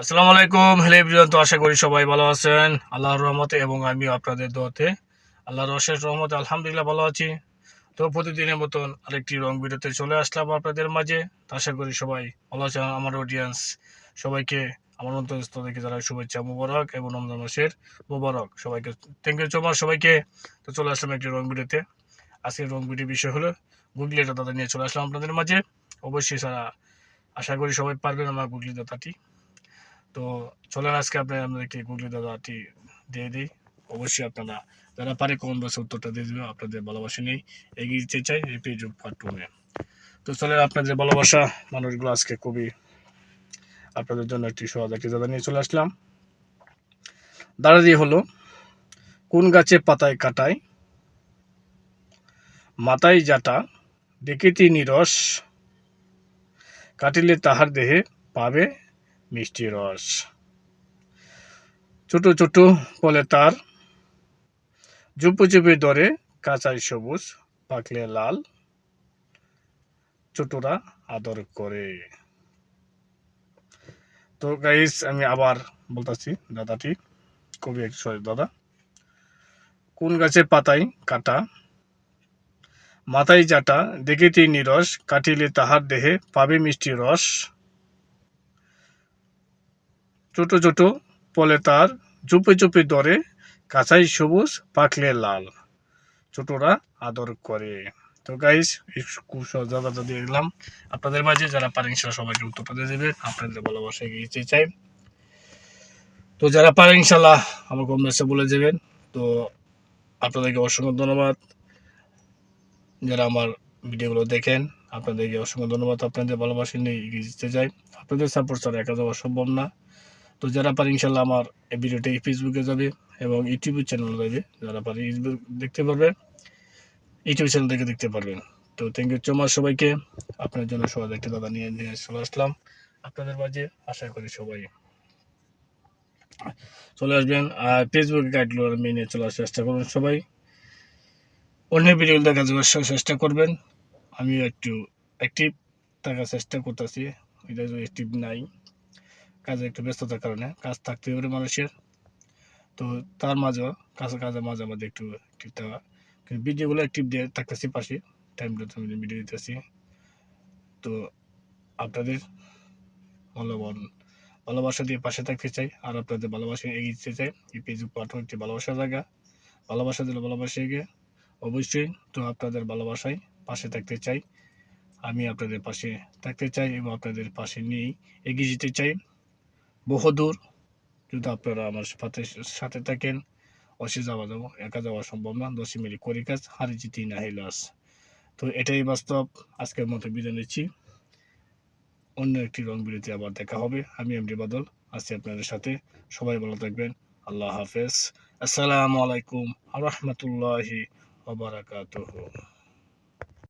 আসসালামু আলাইকুম। Hello everyone, তো আশা করি সবাই ভালো আছেন। আল্লাহর রহমতে এবং আমি আপনাদের দোয়াতে আল্লাহর অশেষ রহমতে আলহামদুলিল্লাহ ভালো আছি। তো প্রতিদিনের মতন আরেকটি রং ভিডিওতে চলে আসলাম আপনাদের মাঝে। তো আশা করি সবাই ভালো আছেন, আমার অডিয়েন্স সবাইকে, আমার অন্তরস্থ থেকে যারা শুভেচ্ছা, মুবারক এবং রমজান মাসের মুবারক সবাইকে। থ্যাংক ইউ সো মাচ সবাইকে। তো চলে আসলাম একটি রং ভিডিওতে। আজকের রং ভিডিও বিষয় হলো গুগলি দাদা নিয়ে চলে আসলাম আপনাদের মাঝে। অবশ্যই সারা, আশা করি সবাই পারবেন আমার গুগলি দাদাটি তো চলেন আজকে আপনার, আপনাদেরকে গুগলি দাদাটি দিয়ে দিই। অবশ্যই আপনারা, যারা পারে কোন বসে উত্তরটা দিয়ে দেবে আপনাদের ভালোবাসা নেই এগিয়ে দিতে চাই এই পেজ পার্ট টুমে তো চলেন, আপনাদের ভালোবাসা মানুষগুলো আজকে খুবই আপনাদের জন্য একটি সহজ একটি দাদা নিয়ে চলে আসলাম। দাদা দিয়ে হলো, কোন গাছে পাতায় কাটায়, মাথায় জাটা দেখিতি নিরস, কাটিলে তাহার দেহে পাবে মিষ্টি রস। ছোট ছোট ফলে তার। চুপে চুপে ধরে কাঁচাই সবুজ, পাকলে লাল। ছোটরা আদর করে। তো গাইস আমি আবার বলতেছি, দাদাটি একটু সহজ দাদা। কোন গাছে পাতায় কাটা? মাথায় জাটা, দেখিতেই নিরস, কাটিলে তাহার দেহে পাবে মিষ্টি রস। ছোট ছোট পলে তার চুপে চুপে ধরে কাঁচাই সবুজ পাকলে লাল। ছোটরা আদর করে। তো গাইস খুব সহজতা দিয়ে দিলাম। আপনাদের মাঝে যারা পারেন সেটা সবাইকে উত্তরটা দেবেন। আপনাদের ভালোবাসা এগিয়ে চাই? তো যারা পারেন ইনশাল্লাহ আমার কম মেসে বলে দেবেন। তো আপনাদেরকে অসংখ্য ধন্যবাদ। যারা আমার ভিডিওগুলো দেখেন, আপনাদেরকে অসংখ্য ধন্যবাদ। আপনাদের ভালোবাসা নিয়ে এগিয়ে যেতে চাই। আপনাদের সাপোর্ট ছাড়া একা যাওয়া সম্ভব না। তো যারা পারে ইনশাল্লাহ আমার এই ভিডিওটা ফেসবুকে যাবে এবং ইউটিউব চ্যানেলে যাবে, যারা পারে ইউটিউবে দেখতে পারবেন ইউটিউব চ্যানেল থেকে দেখতে পারবেন। তো থ্যাংক ইউ সো মাচ সবাইকে। আপনার জন্য সবাই একটা দাদা নিয়ে নিয়ে চলে আসলাম। আপনাদের মাঝে আশা করি সবাই চলে আসবেন। আর ফেসবুকে গাইডগুলো মেনে চলে আসার চেষ্টা করুন সবাই। অন্য ভিডিও দেখা যাওয়ার চেষ্টা করবেন। আমিও একটু অ্যাক্টিভ থাকার চেষ্টা করতেছি। এটা অ্যাক্টিভ নাই। কাজে একটু ব্যস্ততার কারণে কাজ থাকতে পারে মানুষের তো তার মাঝেও কাছে কাজের মাঝে মাঝে একটু অ্যাক্টিভ থাকা। কিন্তু ভিডিওগুলো অ্যাক্টিভ দিয়ে থাকতেছি পাশে টাইম টু টাইম ভিডিও দিতেছি। তো আপনাদের মূল্যবান ভালোবাসা দিয়ে পাশে থাকতে চাই, আর আপনাদের ভালোবাসা এগিয়ে দিতে চাই। এই ফেসবুক প্ল্যাটফর্ম একটি ভালোবাসার জায়গা। ভালোবাসা দিলে ভালোবাসা এগিয়ে অবশ্যই তো আপনাদের ভালোবাসায় পাশে থাকতে চাই। আমি আপনাদের পাশে থাকতে চাই এবং আপনাদের পাশে নিয়েই এগিয়ে যেতে চাই। বহুদূর। যদি আপনারা আমার সাথে সাথে থাকেন অসে যাওয়া যাব, একা যাওয়া সম্ভব না দশই মিলি করি কাজ, হারি জিতি না হিলাস তো এটাই বাস্তব, আজকের মতো বিদায় নিচ্ছি। অন্য একটি রং বিরতি আবার দেখা হবে। আমি এমডি বাদল, আছি আপনাদের সাথে। সবাই ভালো থাকবেন। আল্লাহ হাফেজ। আসসালামু আলাইকুম রহমতুল্লাহি ওবরাকাতুহু